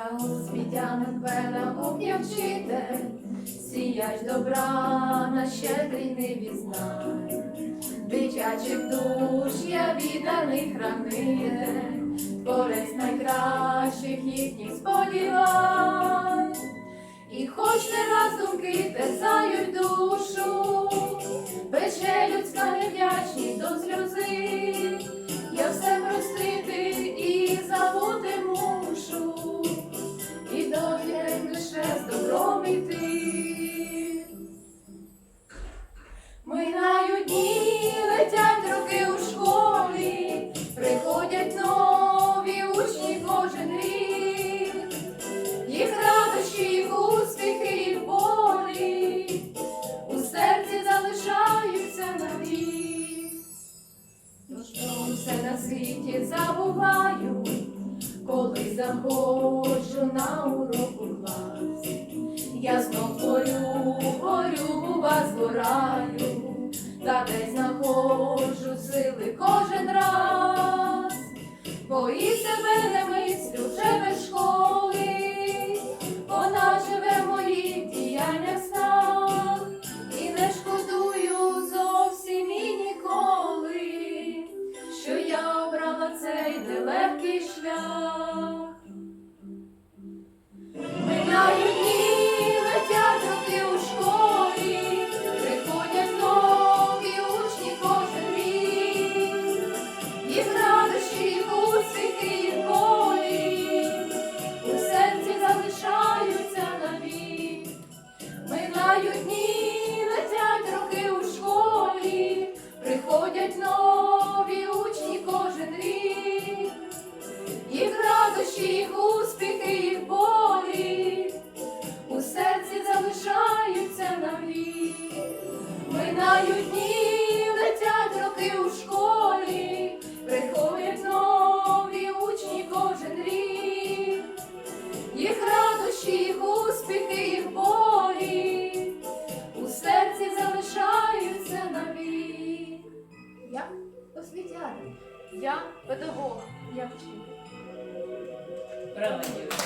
Я освітянин педагог, я вчитель, сіяч добра на щедрій ниві знай. Дитячих душ я відданий хранитель, творець найкращих їхніх сподівань. І хоч не раз все на світі забуваю, коли заходжу на уроку клас. Я знов горю, горю, вас гораю, та десь знаходжу сили кожен раз, бо і себе не Минають дні, летять роки у школі, приходять нові учні кожен рік, їх радощі, їх успіхи, їх болі у серці залишаються навік. Минають дні, летять роки у школі, приходять нові учні кожен рік, їх радощі, їх успіхи, їх болі. Я педагог, я вчитель. Правильно.